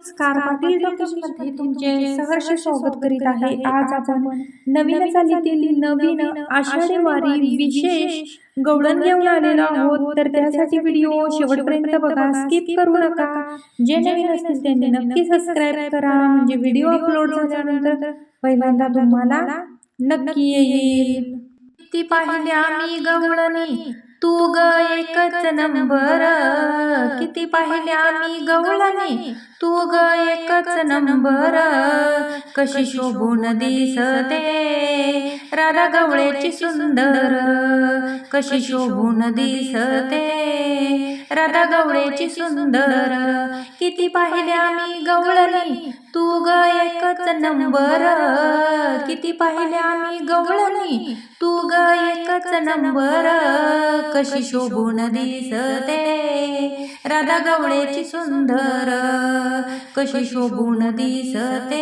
नमस्कार पाटील टॉकीजमध्ये तुमचे सहर्ष स्वागत करीत आहे. आज आपण नवीन चालीतील नवीन आषाढी वारी विशेष गवळण घेऊन आलेलो आहोत. तर त्यासाठी व्हिडिओ शेवटपर्यंत बघा. स्किप करू नका. जे नवीन असतील त्यांनी नक्की सबस्क्राईब करा. म्हणजे व्हिडिओ अपलोड झाल्यानंतर पहिल्यांदा तुम्हाला नक्की येईल. ती पाहिल्या मी गवळणी. तू ग एकच नंबर. किती पाहिल्या मी गवळणी. तू ग एकच नंबर. कशी शोभून दिसते? राधा गवळेची सुंदर कशी शोभून दिसते? राधा गवळेची सुंदर किती पाहिल्या मी गवळणी? तू ग एकच नंबर किती पाहिल्या मी गवळणी? तू ग एकच नंबर कशी शोभून दिसते? राधा गवळेची सुंदर कशी शोभून दिसते.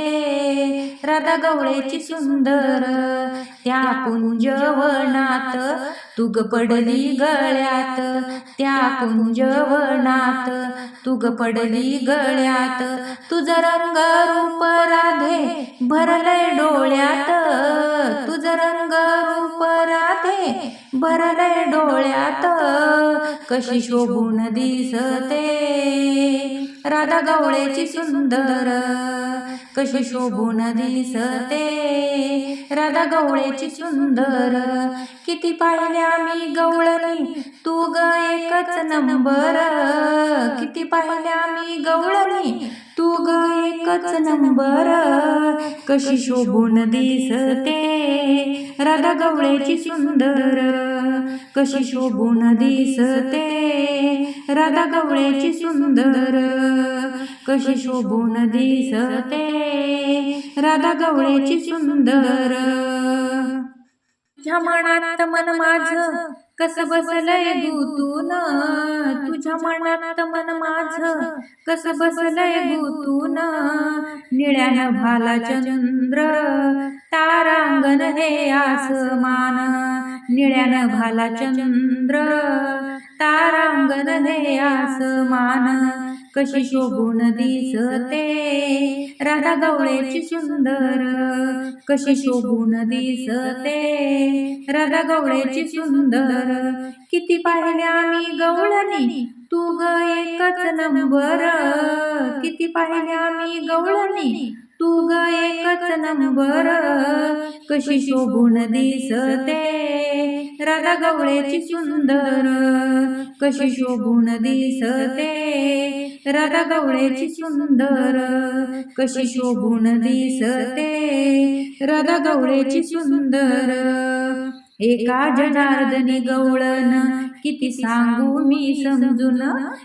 राधा गवळेची सुंदर त्या कुंजवनात तुग पडली गळ्यात. त्या कुंजवनात तुग पडली गळ्यात. तुझं रंग रूप राधे भरलय डोळ्यात. रंग रूप राधे भरले डोळ्यात. कशी शोभून दिसते? राधा गवळेची सुंदर. कशी शोभून दिसते? राधा गवळेची सुंदर. किती पाहिल्या मी गवळणी? तू ग एकच नंबर. किती पाहिल्या मी गवळणी? तू ग एकच नंबर कशी शोभून दिसते? राधा गवळेची सुंदर कशी शोभून दिसते? राधा गवळेची सुंदर कशी शोभून दिसते? राधा गवळेची सुंदर तुझ्या मनात मन माझ कस बसलय गुतून? तुझ्या मनात मन माझ. कस बसलय गुतून? निळ्यान भाला चंद्र तारांगण हे आसमान. निळ्यान भाला चंद्र तारांगण हे आसमान. कशी शोभून दिसते? राधा गवळेची सुंदर कशी शोभून दिसते? राधा गवळेची सुंदर किती पाहिल्या मी गवळणी? तू ग एकच नंबर किती पाहिल्या मी गवळणी? तू ग एकच नंबर. कशी शोभून दिसते. राधा गवळेची सुंदर. कशी शोभून दिसते. राधा गवळेची सुंदर. कशी शोभून दिसते. राधा गवळेची सुंदर. एका जनार्दनी गवळण. किती सांगू मी समजून?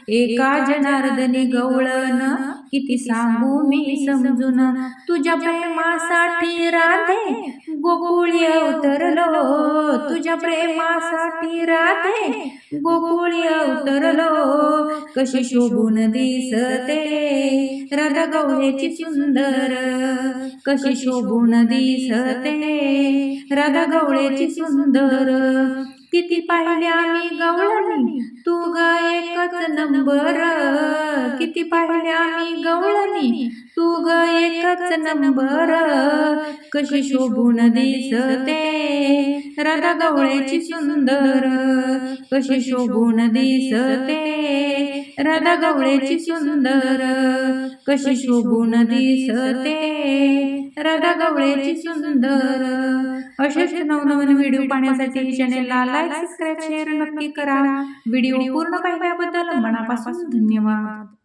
एका जनार्दनी गवळण. किती सांगू मी समजून? तुझ्या प्रेमासाठी राधे गोकुळी अवतरलो. तुझ्या प्रेमासाठी राधे गोकुळी अवतरलो. कशी शोभून दिसते. राधा गवळेची सुंदर. कशी शोभून दिसते. राधा गवळेची सुंदर. किती पाहिल्या मी गवळणी? तू ग एकच नंबर. किती पाहिल्या मी गवळणी? तू ग एकच नंबर. कशी शोभून दिसते? राधा गवळेची सुंदर. कशी शोभून दिसते? राधा गवळेची सुंदर. कशी शोभून दिसते? राधा गवळेची सुंदर. असेच नवनवीन व्हिडिओ पाहण्यासाठी चॅनेलला लाईक सबस्क्राईब शेअर नक्की करा. व्हिडिओ पूर्ण पाहिल्याबद्दल मनापासून धन्यवाद.